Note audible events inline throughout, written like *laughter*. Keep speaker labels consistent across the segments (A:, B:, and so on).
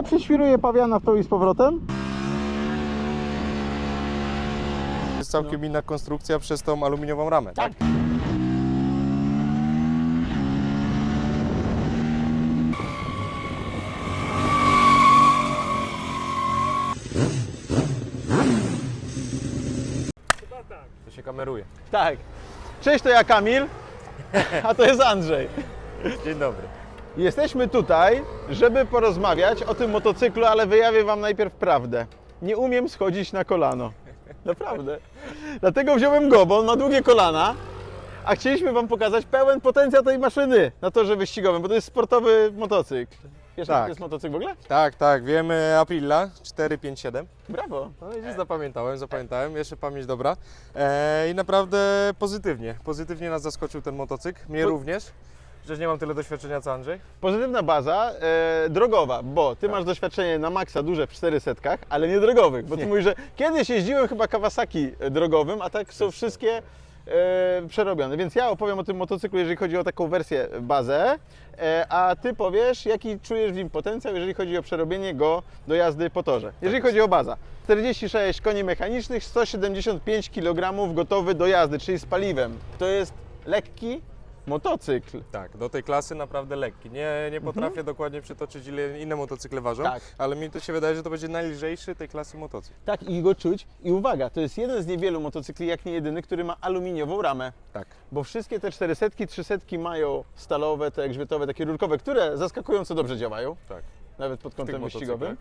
A: Ja przyświruję pawiana w tą i z powrotem.
B: Jest całkiem inna konstrukcja przez tą aluminiową ramę.
A: Tak.
B: To się kameruje.
A: Tak. Cześć, to ja Kamil, a to jest Andrzej.
B: Dzień dobry.
A: Jesteśmy tutaj, żeby porozmawiać o tym motocyklu, ale wyjawię Wam najpierw prawdę. Nie umiem schodzić na kolano. Naprawdę. Dlatego wziąłem go, bo on ma długie kolana, a chcieliśmy Wam pokazać pełen potencjał tej maszyny na torze wyścigowym, bo to jest sportowy motocykl. Wiesz,
B: Tak.
A: jaki to jest motocykl w ogóle?
B: Tak, tak, wiemy Aprilla 457.
A: Brawo.
B: No i zapamiętałem, zapamiętałem, jeszcze pamięć dobra. E, I naprawdę pozytywnie, pozytywnie nas zaskoczył ten motocykl, mnie
A: Po-
B: również. Przecież nie mam tyle doświadczenia co Andrzej.
A: Pozytywna baza e, drogowa, bo Ty masz doświadczenie na maksa duże w 400, ale nie drogowych, bo Ty mówisz, że kiedyś jeździłem chyba Kawasaki drogowym, a tak są wszystkie e, przerobione. Więc ja opowiem o tym motocyklu, jeżeli chodzi o taką wersję bazę, e, a Ty powiesz, jaki czujesz w nim potencjał, jeżeli chodzi o przerobienie go do jazdy po torze. Jeżeli chodzi o baza. 46 koni mechanicznych, 175 kg gotowy do jazdy, czyli z paliwem. To jest lekki motocykl.
B: Tak, do tej klasy naprawdę lekki. Nie, nie potrafię dokładnie przytoczyć ile inne motocykle ważą,
A: Tak.
B: ale mi to się wydaje, że to będzie najlżejszy tej klasy motocykl.
A: Tak, i go czuć. I uwaga, to jest jeden z niewielu motocykli, jak nie jedyny, który ma aluminiową ramę.
B: Tak.
A: Bo wszystkie te 400, 300 mają stalowe, te grzbietowe, takie rurkowe, które zaskakująco dobrze działają,
B: Tak.
A: nawet pod kątem wyścigowym.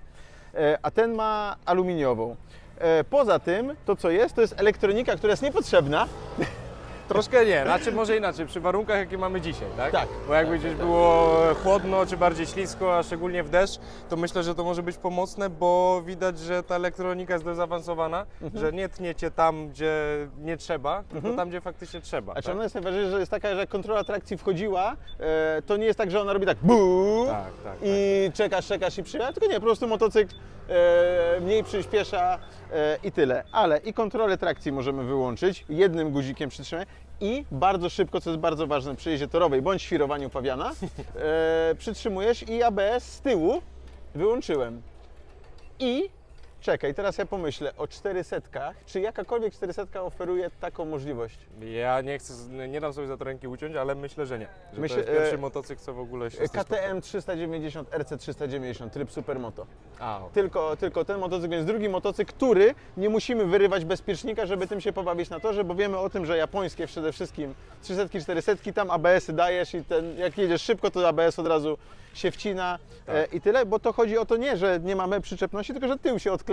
A: E, A ten ma aluminiową. E, Poza tym, to co jest, to jest elektronika, która jest niepotrzebna. *laughs*
B: Troszkę nie, znaczy może inaczej, przy warunkach jakie mamy dzisiaj, tak?
A: Tak.
B: Bo jakby
A: Tak,
B: gdzieś
A: tak.
B: było chłodno, czy bardziej ślisko, a szczególnie w deszcz, to myślę, że to może być pomocne, bo widać, że ta elektronika jest dość zaawansowana,
A: Mhm.
B: że nie tniecie tam, gdzie nie trzeba, tylko tam, gdzie faktycznie trzeba.
A: A czy
B: tak?
A: ona jest najważniejsza, że jest taka, że jak kontrola trakcji wchodziła, e, to nie jest tak, że ona robi tak buu
B: Tak, tak,
A: i czekasz, czekasz i przyjechać, tylko nie, po prostu motocykl mniej przyspiesza e, i tyle. Ale i kontrolę trakcji możemy wyłączyć, jednym guzikiem przytrzymać i bardzo szybko, co jest bardzo ważne przy jeździe torowej bądź świrowaniu pawiana, e, przytrzymujesz i ABS z tyłu wyłączyłem. I czekaj, teraz ja pomyślę o 400, czy jakakolwiek 400 oferuje taką możliwość?
B: Ja nie chcę, nie dam sobie za to ręki uciąć, ale myślę, że nie. Że
A: Myślę-
B: to jest pierwszy
A: e,
B: motocykl, co w ogóle się
A: KTM 390, RC 390, tryb Supermoto.
B: A, okej.
A: Tylko, tylko ten motocykl jest drugi motocykl, który nie musimy wyrywać bezpiecznika, żeby tym się pobawić na torze, bo wiemy o tym, że japońskie przede wszystkim 300, 400, tam ABS-y dajesz i ten, jak jedziesz szybko, to ABS od razu się wcina e,
B: Tak.
A: i tyle, bo to chodzi o to nie, że nie mamy przyczepności, tylko że tył się odkleja,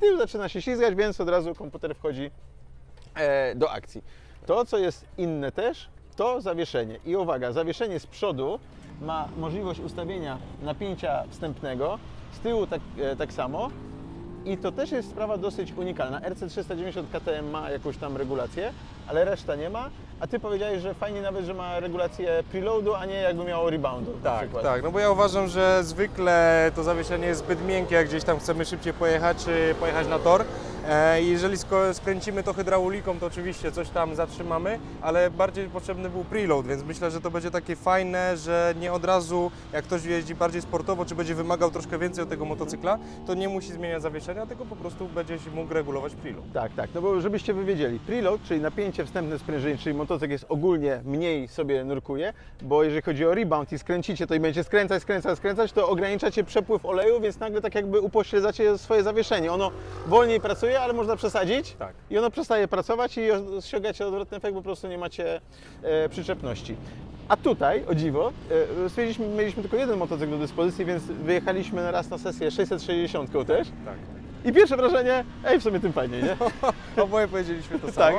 A: tył zaczyna się ślizgać, więc od razu komputer wchodzi e, do akcji. To, co jest inne też, to zawieszenie. I uwaga, zawieszenie z przodu ma możliwość ustawienia napięcia wstępnego, z tyłu tak, e, tak samo. I to też jest sprawa dosyć unikalna. RC390 KTM ma jakąś tam regulację, ale reszta nie ma. A ty powiedziałeś, że fajnie nawet, że ma regulację preloadu, a nie jakby miało reboundu.
B: Tak,
A: przykład.
B: tak, no bo ja uważam, że zwykle to zawieszenie jest zbyt miękkie, jak gdzieś tam chcemy szybciej pojechać, czy pojechać na tor. E, jeżeli skręcimy to hydrauliką, to oczywiście coś tam zatrzymamy, ale bardziej potrzebny był preload, więc myślę, że to będzie takie fajne, że nie od razu, jak ktoś jeździ bardziej sportowo, czy będzie wymagał troszkę więcej od tego motocykla, to nie musi zmieniać zawieszenia, tylko po prostu będzie mógł regulować preload.
A: Tak, tak, no bo żebyście wy wiedzieli, preload, czyli napięcie wstępne sprężyny, czyli motocykl jest ogólnie mniej sobie nurkuje, bo jeżeli chodzi o rebound i skręcicie, to i będziecie skręcać, skręcać, skręcać, to ograniczacie przepływ oleju, więc nagle tak jakby upośledzacie swoje zawieszenie. Ono wolniej pracuje, ale można przesadzić
B: Tak.
A: i ono przestaje pracować i osiągacie odwrotny efekt, bo po prostu nie macie e, przyczepności. A tutaj, o dziwo, e, stwierdziliśmy, mieliśmy tylko jeden motocykl do dyspozycji, więc wyjechaliśmy na raz na sesję 660 też.
B: Tak.
A: I pierwsze wrażenie, ej, w sumie tym fajniej, nie? *laughs*
B: Oboje powiedzieliśmy to
A: Tak,
B: samo.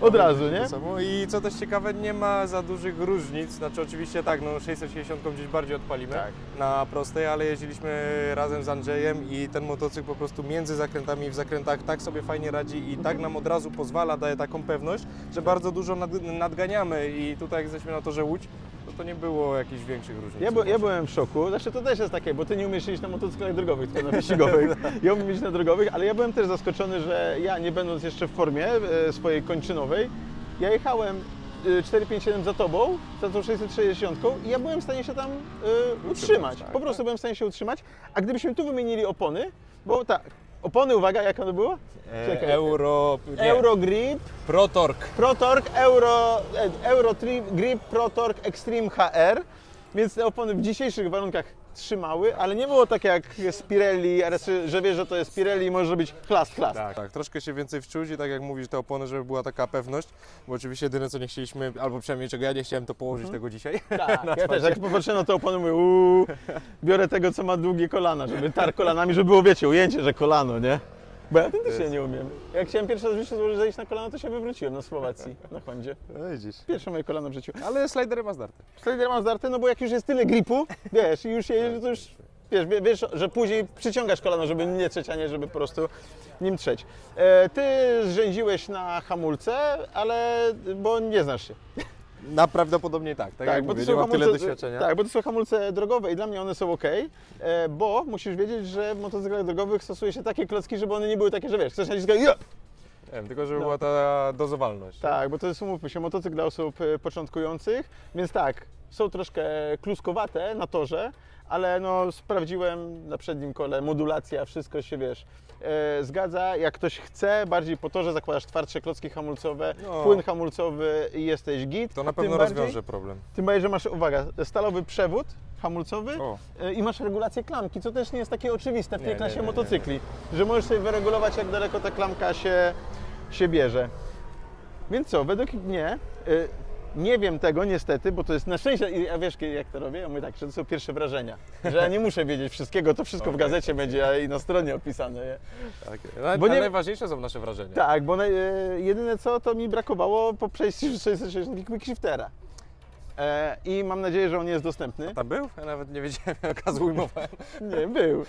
A: od razu, nie?
B: To samo. I co też ciekawe, nie ma za dużych różnic. Znaczy oczywiście tak, no 660 gdzieś bardziej odpalimy
A: Tak.
B: na prostej, ale jeździliśmy razem z Andrzejem i ten motocykl po prostu między zakrętami i w zakrętach tak sobie fajnie radzi i tak nam od razu pozwala, daje taką pewność, że bardzo dużo nad, nadganiamy i tutaj jak jesteśmy na torze Łódź, to nie było jakichś większych różnic.
A: Ja, by, ja byłem w szoku, znaczy to też jest takie, bo ty nie umiesz jeździć na motocyklach drogowych, tylko na wyścigowych. Ja umiem jeździć na drogowych, ale ja byłem też zaskoczony, że ja nie będąc jeszcze w formie e, swojej kończynowej, ja jechałem y, 457 za tobą, za tą 660 i ja byłem w stanie się tam y, utrzymać.
B: tak,
A: po prostu byłem w stanie się utrzymać. A gdybyśmy tu wymienili opony, bo tak, opony, uwaga, jak ono było? Czekaj.
B: Euro... Nie,
A: Eurogrip,
B: Protork.
A: ProTorque, Euro, e, Euro Tri- Grip ProTorque Extreme HR, więc te opony w dzisiejszych warunkach trzymały, ale nie było tak jak z Pirelli, że wiesz, że to jest Pirelli i może być klast, klast.
B: Tak, tak, troszkę się więcej wczuć i tak jak mówisz, te opony, żeby była taka pewność, bo oczywiście jedyne co nie chcieliśmy, albo przynajmniej czego ja nie chciałem, to położyć tego dzisiaj.
A: Tak, *laughs* ja też, jak popatrzę na to opony, mówię, uuu, biorę tego, co ma długie kolana, żeby tar kolanami, żeby było, wiecie, ujęcie, że kolano, nie? Bo ja autentycznie nie umiem. Jak chciałem pierwszy raz w życiu złożyć zejść na kolano, to się wywróciłem na Słowacji, *laughs* na Hondzie.
B: No widzisz.
A: Pierwsze moje kolano w życiu.
B: Ale slidery ma zdarte.
A: Slider mam zdarte, no bo jak już jest tyle gripu, wiesz, i już jedziesz, to już wiesz, wie- wiesz, że później przyciągasz kolano, żeby nie trzeć, a nie żeby po prostu nim trzeć. E, ty zrzędziłeś na hamulce, ale bo nie znasz się.
B: Na prawdopodobnie tak, tak, jak
A: bo
B: mówię, nie mam tyle doświadczenia.
A: Tak, bo to są hamulce drogowe i dla mnie one są ok, e, bo musisz wiedzieć, że w motocyklach drogowych stosuje się takie klocki, żeby one nie były takie, że wiesz, chcesz naciskać, ja!
B: Wiem, tylko żeby
A: No.
B: była ta dozowalność.
A: Tak, bo to jest, umówmy się, motocykl dla osób e, początkujących, więc tak, są troszkę kluskowate na torze, ale no sprawdziłem na przednim kole, modulacja, wszystko się, wiesz, e, zgadza. Jak ktoś chce, bardziej po torze zakładasz twardsze klocki hamulcowe,
B: No.
A: płyn hamulcowy i jesteś git.
B: To na
A: Tym
B: pewno
A: bardziej-
B: rozwiąże problem.
A: Tym bardziej, że masz, uwaga, stalowy przewód hamulcowy
B: O.
A: e, i masz regulację klamki, co też nie jest takie oczywiste w
B: Nie,
A: tej
B: nie,
A: klasie
B: nie, nie,
A: motocykli, że możesz sobie wyregulować, jak daleko ta klamka się, się bierze. Więc co, według mnie, y, nie wiem tego niestety, bo to jest na szczęście, ja wiesz jak to robię? Ja mówię tak, że to są pierwsze wrażenia, że ja nie muszę wiedzieć wszystkiego, to wszystko w
B: Okej.
A: gazecie będzie a i na stronie opisane. Nie?
B: Tak. Na,
A: Bo
B: a
A: nie-
B: najważniejsze są nasze wrażenia.
A: Tak, bo y, jedyne co, to mi brakowało po przejściu 660 quick shiftera. E, I mam nadzieję, że on jest dostępny.
B: Tam był? Ja nawet nie wiedziałem, *laughs* jak ujmowałem.
A: Nie, był.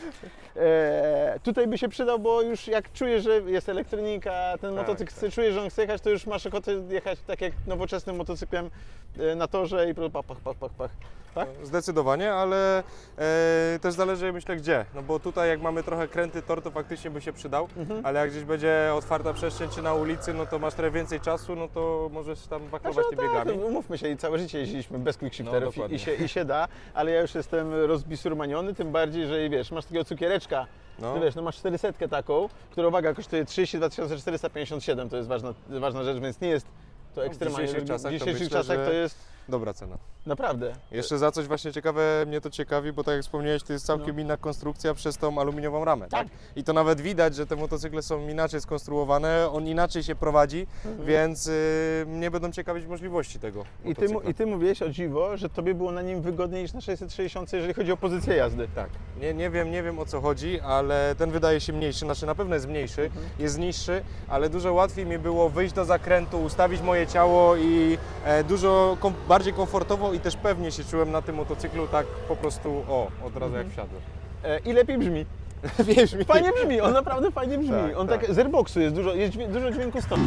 A: E, tutaj by się przydał, bo już jak czujesz, że jest elektronika, ten
B: Tak,
A: motocykl, chce- czujesz, że on chce jechać, to już masz ochotę jechać tak jak nowoczesnym motocyklem e, na torze i po- pach, pach, pach, pach, pach. Tak?
B: Zdecydowanie, ale e, też zależy myślę gdzie. No bo tutaj jak mamy trochę kręty tor, to faktycznie by się przydał,
A: Mhm.
B: ale jak gdzieś będzie otwarta przestrzeń czy na ulicy, no to masz trochę więcej czasu, no to możesz tam waklować
A: Znaczy,
B: tymi
A: no tak,
B: biegami.
A: umówmy się, i całe życie jeździliśmy bez quick shifterów i,
B: dokładnie.
A: i, się, i się da, ale ja już jestem rozbisurmaniony, tym bardziej, że wiesz, masz takiego cukiereczka,
B: No.
A: no. wiesz, no masz 400 taką, która uwaga, kosztuje 32 457, to jest ważna, ważna rzecz, więc nie jest to ekstremalnie.
B: dzisiejszych czasach
A: w dzisiejszych
B: myślę,
A: czasach
B: że-
A: to jest
B: Dobra cena.
A: naprawdę.
B: Jeszcze za coś właśnie ciekawe mnie to ciekawi, bo tak jak wspomniałeś, to jest całkiem
A: No.
B: inna konstrukcja przez tą aluminiową ramę. Tak.
A: Tak.
B: I to nawet widać, że te motocykle są inaczej skonstruowane, on inaczej się prowadzi, więc y, mnie będą ciekawić możliwości tego.
A: Mhm. I ty, mu-
B: motocykla.
A: I ty mówiłeś o dziwo, że tobie było na nim wygodniej niż na 660, jeżeli chodzi o pozycję jazdy.
B: Tak, nie, nie, wiem, nie wiem o co chodzi, ale ten wydaje się mniejszy, znaczy na pewno jest mniejszy,
A: Mhm.
B: jest niższy, ale dużo łatwiej mi było wyjść do zakrętu, ustawić moje ciało i e, dużo kom, bardziej komfortowo i też pewnie się czułem na tym motocyklu tak po prostu, o, od razu jak wsiadłem.
A: E, I lepiej brzmi. *laughs*
B: Wiesz mi,
A: Fajnie brzmi, on naprawdę fajnie brzmi.
B: Tak,
A: on tak,
B: tak.
A: z airboxu jest dużo, jest dźwię- dużo dźwięku stąd.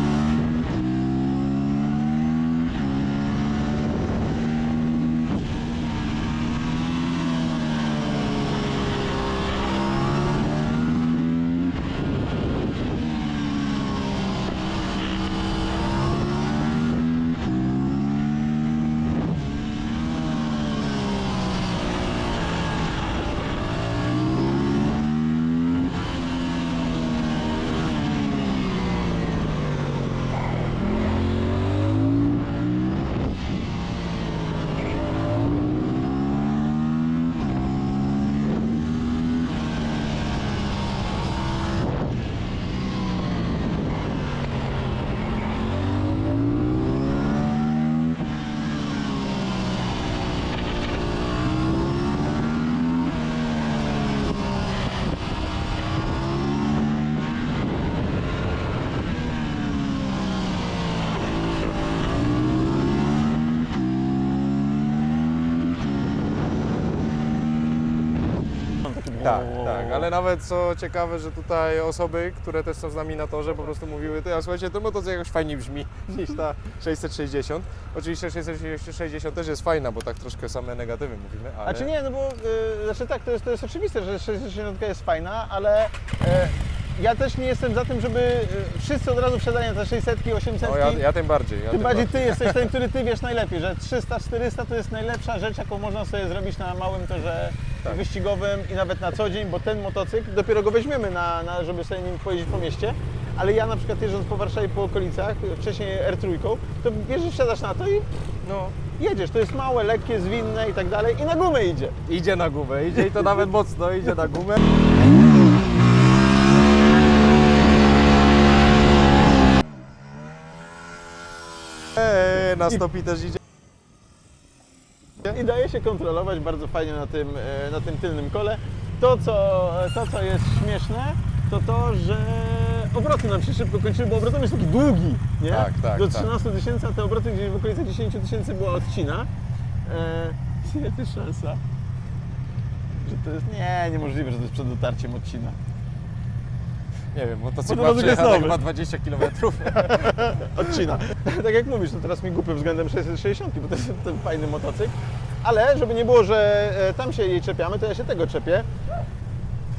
B: Tak, tak, ale nawet co ciekawe, że tutaj osoby, które też są z nami na torze, po prostu mówiły, ty, a słuchajcie, to motocykl jakoś fajniej brzmi *laughs* niż ta 660. Oczywiście 660 też jest fajna, bo tak troszkę same negatywy mówimy, ale...
A: A czy nie, no bo y, znaczy tak, to jest, to jest oczywiste, że 660 jest fajna, ale e, ja też nie jestem za tym, żeby y, wszyscy od razu wsiadali na te 600, 800.
B: No, ja, ja tym bardziej. Ja
A: Tym bardziej ty jesteś ten, *laughs* który ty wiesz najlepiej, że 300-400 to jest najlepsza rzecz, jaką można sobie zrobić na małym torze
B: Tak.
A: wyścigowym i nawet na co dzień, bo ten motocykl dopiero go weźmiemy, na, na, żeby sobie nim pojeździć po mieście. Ale ja na przykład jeżdżąc po Warszawie po okolicach, wcześniej R3, to bierzesz, wsiadasz na to i
B: No,
A: jedziesz. To jest małe, lekkie, zwinne i tak dalej i na gumę idzie.
B: idzie na gumę, idzie i to nawet mocno, idzie na gumę. Eee, na stopi też idzie.
A: I daje się kontrolować bardzo fajnie na tym, e, na tym tylnym kole. To co, to, co jest śmieszne, to to, że obroty nam się szybko kończyły, bo obrotem jest taki długi, nie?
B: Tak, tak,
A: Do
B: tak.
A: 13 tysięcy, a te obroty gdzieś w okolicach 10 tysięcy była odcina. E, jest też szansa, że to jest... Nie, niemożliwe, że to jest przed dotarciem odcina.
B: Nie wiem,
A: Bo
B: motocykl
A: to
B: ma
A: motocykl jest
B: przejechane
A: nowy.
B: chyba 20 km.
A: odcina. tak jak mówisz, to teraz mi głupio względem 660, bo to jest ten fajny motocykl. Ale żeby nie było, że e, tam się jej czepiamy, to ja się tego czepię,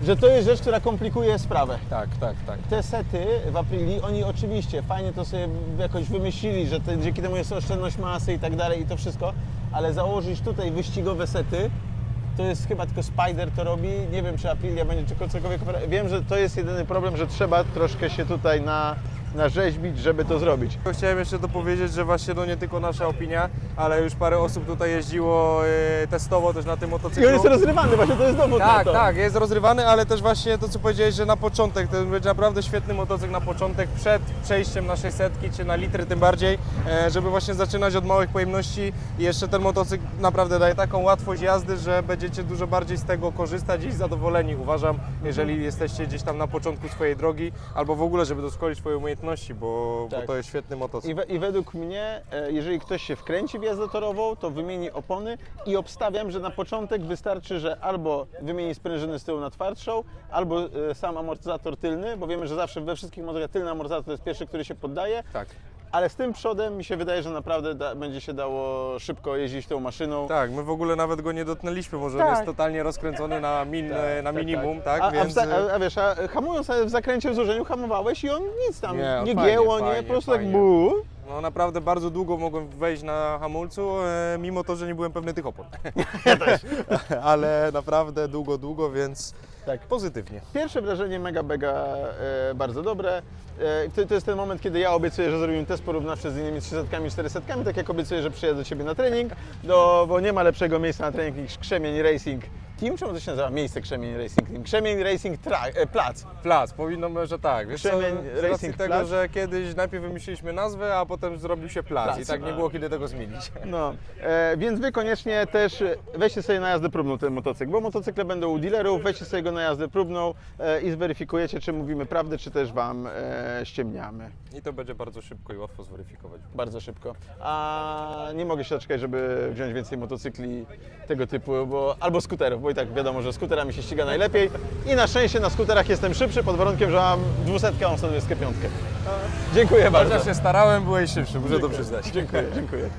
A: że to jest rzecz, która komplikuje sprawę.
B: Tak, tak, tak.
A: Te sety w Aprili, oni oczywiście fajnie to sobie jakoś wymyślili, że te, dzięki temu jest oszczędność masy i tak dalej i to wszystko, ale założyć tutaj wyścigowe sety, to jest chyba tylko Spider to robi. Nie wiem, czy Aprilia będzie czy cokolwiek. Wiem, że to jest jedyny problem, że trzeba troszkę się tutaj na, narzeźbić, żeby to zrobić.
B: Chciałem jeszcze dopowiedzieć, że właśnie no nie tylko nasza opinia, ale już parę osób tutaj jeździło e, testowo też na tym
A: I
B: motocyklu.
A: on jest rozrywany, właśnie to jest dowód na
B: Tak,
A: to.
B: tak, jest rozrywany, ale też właśnie to, co powiedziałeś, że na początek, to będzie naprawdę świetny motocykl na początek, przed przejściem na 600 czy na litry tym bardziej, e, żeby właśnie zaczynać od małych pojemności i jeszcze ten motocykl naprawdę daje taką łatwość jazdy, że będziecie dużo bardziej z tego korzystać i zadowoleni, uważam, jeżeli jesteście gdzieś tam na początku swojej drogi, albo w ogóle, żeby doszkolić swoje umiejętności, bo,
A: Tak.
B: bo to jest świetny
A: I,
B: motocykl.
A: we, I według mnie, e, jeżeli ktoś się wkręci w jazdę torową, to wymieni opony i obstawiam, że na początek wystarczy, że albo wymieni sprężyny z tyłu na twardszą, albo e, sam amortyzator tylny, bo wiemy, że zawsze we wszystkich modelach tylny amortyzator to jest pierwszy, który się poddaje,
B: Tak.
A: Ale z tym przodem mi się wydaje, że naprawdę da, będzie się dało szybko jeździć tą maszyną.
B: Tak, my w ogóle nawet go nie dotknęliśmy, może on
A: Tak.
B: jest totalnie rozkręcony na, min, na minimum, tak,
A: A, a,
B: więc...
A: a, a wiesz, a hamując w zakręcie w złożeniu hamowałeś i on nic tam
B: Nie,
A: nie,
B: fajnie,
A: gięło, nie,
B: fajnie,
A: po prostu
B: fajnie.
A: tak bu.
B: No naprawdę bardzo długo mogłem wejść na hamulcu, e, mimo to, że nie byłem pewny tych opon. *laughs* *laughs* Ale naprawdę długo, długo, więc
A: Tak.
B: pozytywnie.
A: Pierwsze wrażenie mega, mega e, bardzo dobre. E, to, to jest ten moment, kiedy ja obiecuję, że zrobimy test porównawczy z innymi 300 i 400, tak jak obiecuję, że przyjadę do Ciebie na trening, do, bo nie ma lepszego miejsca na trening niż Krzemień Racing Team. Czemu to się nazywa? Miejsce Krzemień Racing Team. Krzemień Racing Tra- e, Plac.
B: Plac, powinno być, że tak. Wiesz co,
A: Krzemień
B: z racji
A: Racing
B: tego,
A: Plac.
B: że kiedyś najpierw wymyśliliśmy nazwę, a potem zrobił się plac,
A: Plac,
B: i tak nie
A: no.
B: było kiedy tego zmienić. *laughs*
A: No, e, więc Wy koniecznie też e, weźcie sobie na jazdę próbną ten motocykl, bo motocykle będą u dealerów, weźcie sobie go na jazdę próbną e, i zweryfikujecie, czy mówimy prawdę, czy też Wam e, ściemniamy.
B: I to będzie bardzo szybko i łatwo zweryfikować.
A: bardzo szybko. A nie mogę się doczekać, żeby wziąć więcej motocykli tego typu, bo, albo skuterów, bo i tak wiadomo, że skuterami się ściga najlepiej. I na szczęście na skuterach jestem szybszy, pod warunkiem, że mam 200, a mam 125. Dziękuję bardzo.
B: Chociaż się starałem, byłeś szybszy, muszę to przyznać.
A: Dziękuję, dziękuję.